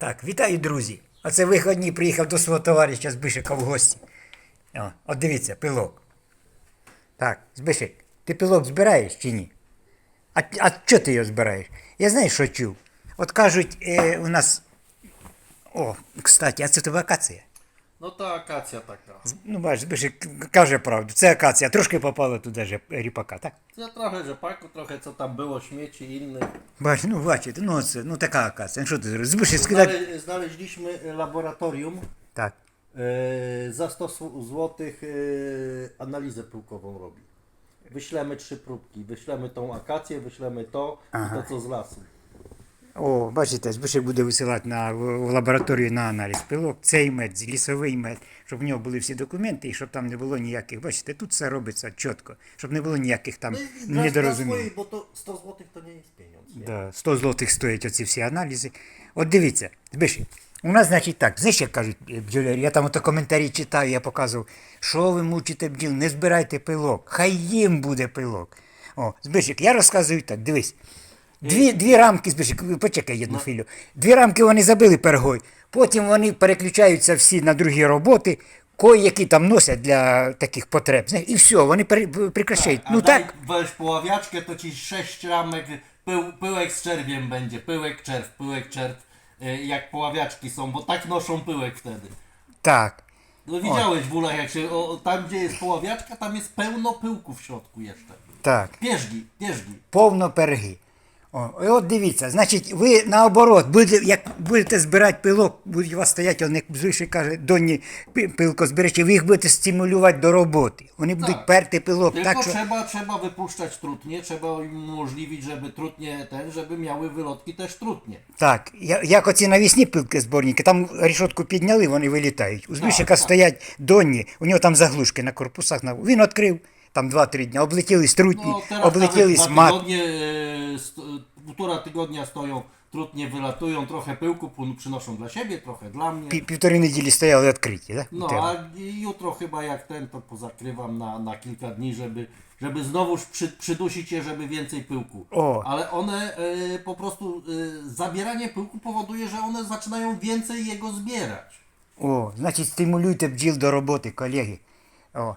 Так, вітаю, друзі. Оце виходні приїхав до свого товариша Збишика в гості. О, от дивіться, пилок. Так, Збишик, ти пилок збираєш чи ні? А, а чого ти його збираєш? Я знаю, що чув. От кажуть, е, у нас. О, кстати, а це тебе акація. Ну та акація така. Ну, бачиш, Збишик каже правду. Це акація. Трошки попало туди же ріпака, так? Це трохи rzepaku, trochę co tam było, śmieci innych. Бач, ну бачите, ну це, ну така акація. Ну що ти зробиш? Збишик сказати. Znale, znaleźliśmy laboratorium. Так. E, za 100 zł e, analizę pyłkową robi. Wyślemy trzy próbki. Wyślemy tą akację, wyślemy to i to co z lasu. О, бачите, Збишек буде висилати на, в лабораторію на аналіз пилок, цей мед, лісовий мед, щоб в нього були всі документи і щоб там не було ніяких. Бачите, тут все робиться чітко, щоб не було ніяких там недорозумінь. swojej, bo 100 zł to nie jest pieniądz. Да, 100 злотих стоять оці всі аналізи. От дивіться, Збишек, у нас, значить, так, знаєш, як кажуть е, бджолярі, я там ото коментарі читаю, я показував, що ви мучите бджіл, не збирайте пилок, хай їм буде пилок. О, Збишек, я розказую так, дивись. Дві, дві рамки, Збишек, почекай одну хвилю. Дві рамки вони забили пергой, потім вони переключаються всі на другі роботи, кої-які там носять для таких потреб. І все, вони Ну так, weź poławiaczkę, to ci 6 ramek, pył, pyłek z czerwiem będzie, pyłek czerw, pyłek czerw, y, jak poławiaczki są, bo tak noszą pyłek wtedy. так. No widziałeś w ulach, jak się, o, tam gdzie jest poławiaczka, tam jest pełno pyłku w środku jeszcze. Pierzgi, перги. О, і от дивіться, значить, ви наоборот, будете, як будете збирати пилок, будуть у вас стоять, он як звише каже, донні пи- пилко зберечі, ви їх будете стимулювати до роботи. Вони будуть перти пилок. Tylko Так що, trzeba, trzeba wypuszczać trutnie, trzeba im umożliwić, żeby trutnie ten, żeby miały wylotki też trutnie. так, я- як оці навісні пилки зборники, там рішотку підняли, вони вилітають. У Збишика стоять донні, у нього там заглушки на корпусах. на- Він відкрив, там 2-3 дня, облетілись трутні, No teraz nawet dwa tygodnie, e, st- półtora tygodnia stoją, trutnie wylatują, trochę pyłku płyn- przynoszą dla siebie, trochę dla mnie. Пі- Півтори неділі стояли відкриті, так? No a jutro chyba jak ten, to pozakrywam na, na kilka dni, żeby, żeby znowuż przy, przydusić je, żeby więcej pyłku. O. Ale one e, po prostu e, zabieranie pyłku powoduje, że one zaczynają więcej jego zbierać. О, значить, стимулюйте бджіл до роботи, колеги. О,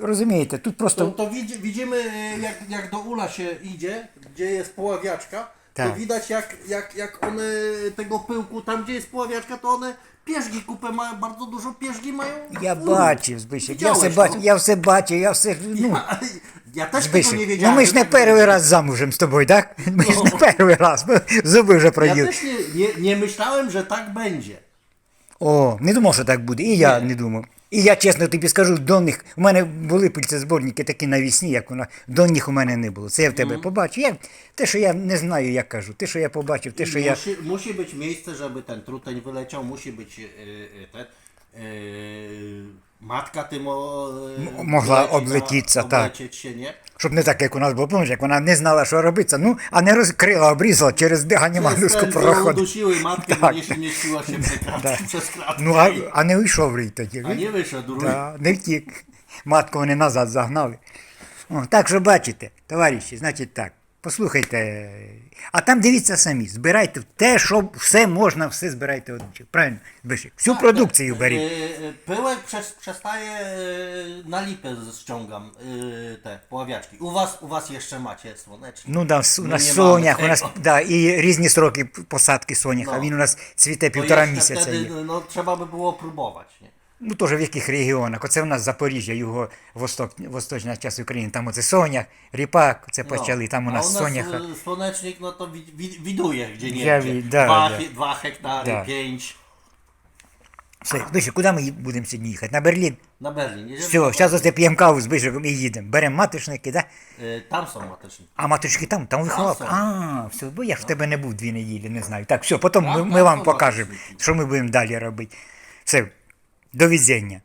розумієте, тут To, просто to widzi, widzimy e, jak, jak do ula się idzie, gdzie jest poławiaczka, Tak. to widać jak, jak, jak one tego pyłku, tam gdzie jest poławiaczka, to one pierzgi kupę mają, bardzo dużo pierzgi mają. я w ulu. бачив, Збишек, я все Widziałeś бачив, to? я все бачив, я все. Ну, Ja, ja też Збишек, tego nie ну wiedziałem. ми ж że не tak перший będzie. раз замужем з тобою, так? Ми ж не No. перший раз, ми зуби вже Ja проїли. też nie, nie, nie myślałem, że tak będzie. О, не думав, що так буде. І я не думав. І я чесно тобі скажу, донних, у мене були пильцезборники такі навісні, як вона. Донних у мене не було. Це я в тебе побачив. Я, те, що я не знаю, як кажу, те, що я побачив, те, що я. Musi, musi być miejsce, żeby ten truteń wyleciał, musi być ten, yy, matka tym o, mogła tak. odlecieć się, nie? Щоб не так, як у нас було, пам'ятаєш, як вона не знала, що робиться, ну, а не розкрила, обрізала, через дихання bo Tak. nie się mieściła się przez kratki, przez kratki. Ну, а, а не вийшов рій тоді. A nie wyszedł. Да, не втік. Матку вони назад загнали. О, так що бачите, товариші, значить так. Послухайте. А там дивіться самі, збирайте те, що все можна, все збирайте одночі. Правильно, Бишик? Всю продукцію беріть. Yy, yy, Pyłek przez, przestaje na lipę ściągam te poławiaczki. U was, u was jeszcze macie. Ну, да, у Ми нас не сонях, мали у нас да, і різні строки посадки соняха. Ну. Він у нас цвіте півтора місяця. Wtedy, Є. no, trzeba by było próbować, nie? Ну, теж в яких регіонах. Оце у нас Запоріжжя, його восток, восточна частина України. Там оце сонях, ріпак, це почали, там у нас u nas соняха. y, słonecznik, no to wi- wi- widuje gdzie nie Ja gdzie. wi- da, dwa, da. he- dwa hektary, Все, Бишик, куди ми будемо сьогодні їхати? На Берлін? Na Berlin. Все, зараз ось п'ємо каву з Бишиком і їдемо. Беремо маточники, да? Y, Tam są mateczniki. А маточки там, там виховав. все. А, все, бо я ж в тебе не був дві неділі, не знаю. Так, все, потім ми, Там- ми там вам покажемо, що ми будемо далі робити. Все, до відзення.